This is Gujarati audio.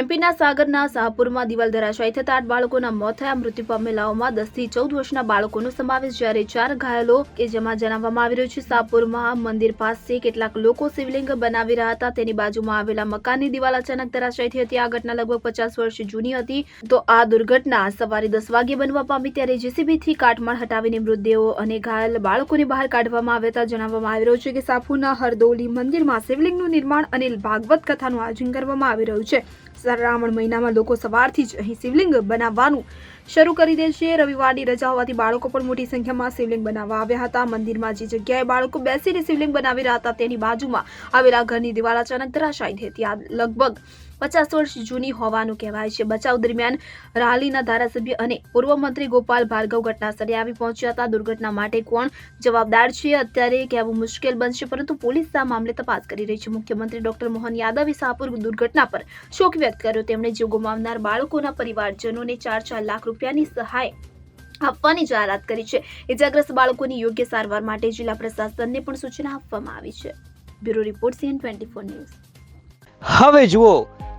એમપીના સાગરના શાહપુરમાં દિવાલ ધરાશાયી થતા આઠ બાળકોના મોત થયા. મૃત્યુ પામેલાઓમાં દસથી ચૌદ વર્ષના બાળકોનો સમાવેશ. જ્યારે ચાર ઘાયલો કે જેમાં જણાવવામાં આવી રહ્યું છે શાહપુરમાં મંદિર પાસે કેટલાક લોકો શિવલિંગ બનાવી રહ્યા હતા. તેની બાજુમાં આવેલા મકાનની દિવાલ અચાનક ધરાશાયી થઈ હતી. આ ઘટના લગભગ પચાસ વર્ષ જૂની હતી. તો આ દુર્ઘટના સવારે દસ વાગે બનવા પામી ત્યારે જેસીબી થી કાટમાળ હટાવીને મૃતદેહો અને ઘાયલ બાળકોને બહાર કાઢવામાં આવ્યા હતા. જણાવવામાં આવી રહ્યું છે કે સાફુના હરદૌલી મંદિરમાં શિવલિંગનું નિર્માણ અને ભાગવત કથાનું આયોજન કરવામાં આવી રહ્યું છે. શ્રાવણ મહિનામાં લોકો સવારથી જ અહીં શિવલિંગ બનાવવાનું શરૂ કરી દે છે. રવિવારની રજા હોવાથી બાળકો પણ મોટી સંખ્યામાં શિવલિંગ બનાવવા આવ્યા હતા. મંદિરમાં જે જગ્યાએ બાળકો બેસીને શિવલિંગ બનાવી રહ્યા હતા તેની બાજુમાં આવેલા ઘરની દિવાલ અચાનક ધરાશાયી થઈ હતી. આ લગભગ પચાસ વર્ષ જૂની હોવાનું કહેવાય છે. બચાવ દરમિયાન રાહલીના ધારાસભ્ય અને પૂર્વ મંત્રી ગોપાલ ભાર્ગવ ઘટનાસ્થળે આવી પહોંચ્યા હતા. દુર્ઘટના માટે કોણ જવાબદાર છે અત્યારે કહેવું મુશ્કેલ બનશે, પરંતુ પોલીસ આ મામલે તપાસ કરી રહી છે. મુખ્યમંત્રી ડોક્ટર મોહન યાદવે શાહપુર દુર્ઘટના પર શોક વ્યક્ત કર્યો. તેમણે જીવ ગુમાવનાર બાળકોના પરિવારજનોને ચાર ચાર લાખ રૂપિયાની સહાય આપવાની જાહેરાત કરી છે. ઇજાગ્રસ્ત બાળકોની યોગ્ય સારવાર માટે જિલ્લા પ્રશાસનને પણ સૂચના આપવામાં આવી છે. Bureau report CN twenty news. હવે જુઓ